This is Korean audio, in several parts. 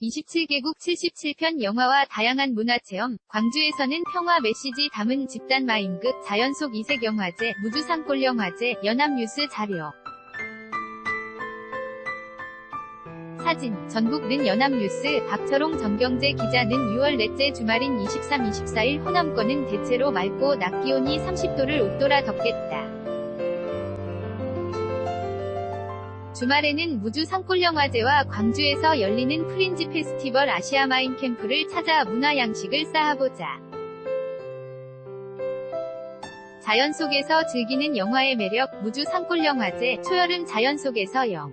27개국 77편 영화와 다양한 문화체험, 광주에서는 평화 메시지 담은 집단 마임극, 자연 속 이색 영화제, 무주 산골 영화제, 연합뉴스 자료. 사진, 전북는 연합뉴스, 박철홍 전경제 기자는 6월 넷째 주말인 23, 24일 호남권은 대체로 맑고 낮 기온이 30도를 웃돌아 덮겠다. 주말에는 무주 산골영화제와 광주에서 열리는 프린지 페스티벌 아시아 마인 캠프를 찾아 문화 양식을 쌓아보자. 자연 속에서 즐기는 영화의 매력, 무주 산골영화제, 초여름 자연 속에서 영.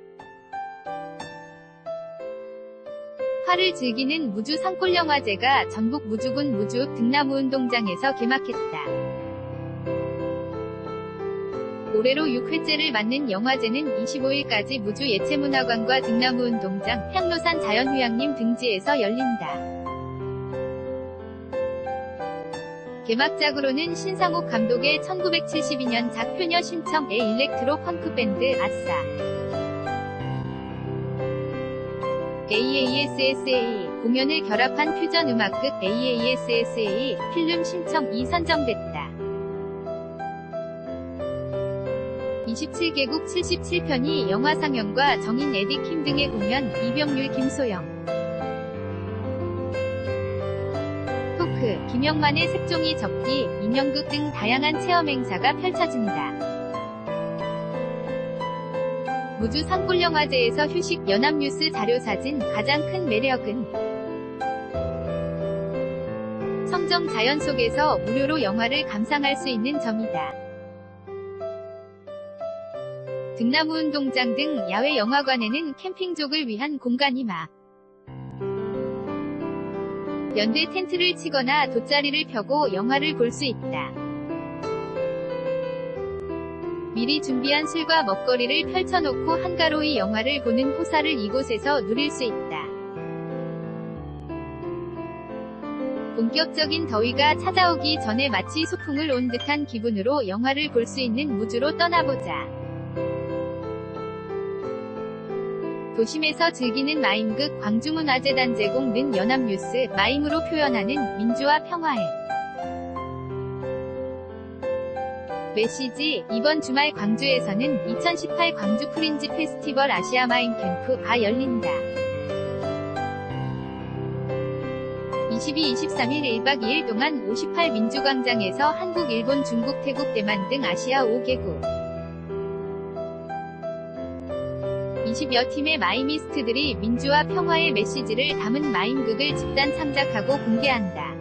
화를 즐기는 무주 산골영화제가 전북 무주군 무주 등나무운동장에서 개막했다. 올해로 6회째를 맞는 영화제는 25일까지 무주 예체문화관과 등나무운동장, 향로산 자연휴양림 등지에서 열린다. 개막작으로는 신상옥 감독의 1972년 작 효녀 심청의 일렉트로 펑크 밴드 아싸 AASSA 공연을 결합한 퓨전 음악극 AASSA 필름 신청이 선정됐다. 27개국 77편이 영화 상영과 정인 에디킴 등의 공연, 이병률 김소영 토크, 김영만의 색종이 접기, 인형극 등 다양한 체험 행사가 펼쳐진다. 무주 산골영화제에서 휴식 연합뉴스 자료사진 가장 큰 매력은 청정 자연 속에서 무료로 영화를 감상할 수 있는 점이다. 등나무운동장 등 야외 영화관에는 캠핑족을 위한 공간이 막 연대 텐트를 치거나 돗자리를 펴고 영화를 볼 수 있다. 미리 준비한 술과 먹거리를 펼쳐놓고 한가로이 영화를 보는 호사를 이곳에서 누릴 수 있다. 본격적인 더위가 찾아오기 전에 마치 소풍을 온 듯한 기분으로 영화를 볼 수 있는 무주로 떠나보자. 도심에서 즐기는 마임극 광주문화재단 제공 는 연합뉴스 마임으로 표현하는 민주화 평화의 메시지 이번 주말 광주에서는 2018 광주 프린지 페스티벌 아시아 마임 캠프가 열린다. 22, 23일 1박 2일 동안 58 민주광장에서 한국, 일본, 중국, 태국, 대만 등 아시아 5개국 20여 팀의 마이미스트들이 민주화 평화의 메시지를 담은 마임극을 집단 창작하고 공개한다.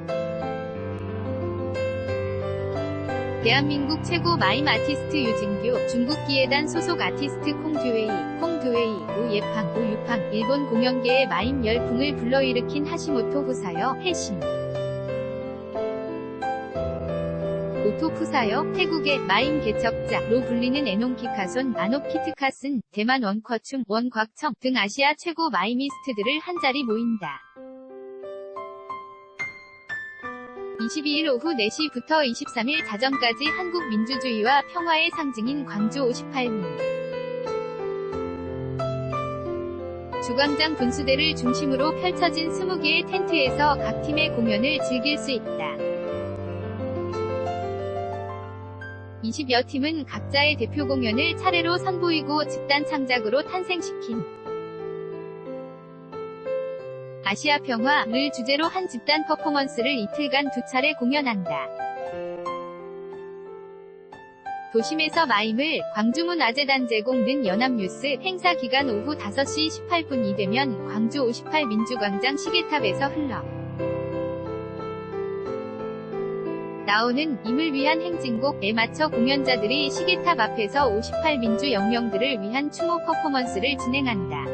대한민국 최고 마임 아티스트 유진규, 중국 기예단 소속 아티스트 콩듀웨이, 콩듀웨이, 오예팡, 오유팡, 일본 공연계의 마임 열풍을 불러일으킨 하시모토 후사여, 해신. 오토푸사여, 태국의 마임 개척자로 불리는 에농키카손, 아노키트카슨, 대만 원커춤, 원곽청 등 아시아 최고 마이미스트들을 한자리 모인다. 22일 오후 4시부터 23일 자정까지 한국 민주주의와 평화의 상징인 광주 58민 주광장 분수대를 중심으로 펼쳐진 20개의 텐트에서 각 팀의 공연을 즐길 수 있다. 20여 팀은 각자의 대표 공연을 차례로 선보이고 집단 창작으로 탄생시킨 아시아 평화를 주제로 한 집단 퍼포먼스를 이틀간 두 차례 공연한다. 도심에서 마임을 광주문화재단 제공는 연합뉴스 행사 기간 오후 5시 18분이 되면 광주 58 민주광장 시계탑에서 흘러 나오는 임을 위한 행진곡에 맞춰 공연자들이 시계탑 앞에서 58 민주 영령들을 위한 추모 퍼포먼스를 진행한다.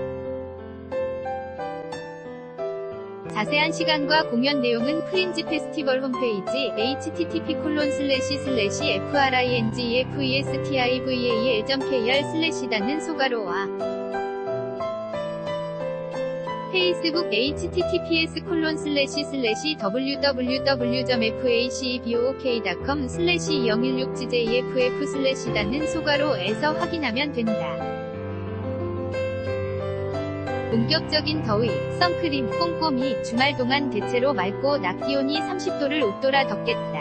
자세한 시간과 공연 내용은 프린지 페스티벌 홈페이지 http fringefestival.kr 슬래시 닿는 소가로와 페이스북 https www.facebook.com 슬래시 016gjeff 슬래시 닿는 소가로에서 확인하면 된다. 본격적인 더위, 선크림, 꼼꼼히 주말 동안 대체로 맑고 낮 기온이 30도를 웃돌아 덮겠다.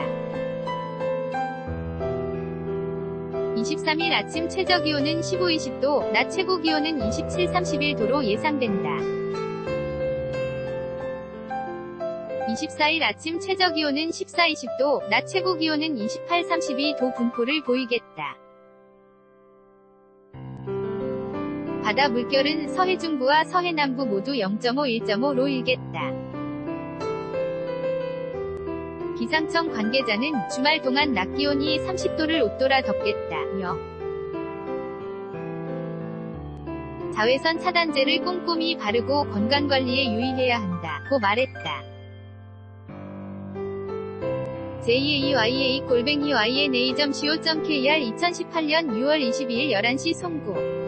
23일 아침 최저 기온은 15, 20도, 낮 최고 기온은 27, 31도로 예상된다. 24일 아침 최저 기온은 14, 20도, 낮 최고 기온은 28, 32도 분포를 보이겠다. 바다 물결은 서해 중부와 서해 남부 모두 0.5, 1.5로 일겠다. 기상청 관계자는 주말 동안 낮 기온이 30도를 웃돌아 덮겠다며 자외선 차단제를 꼼꼼히 바르고 건강관리에 유의해야 한다고 말했다. JAEYA 골뱅이 YNA.co.kr 2018년 6월 22일 11시 송고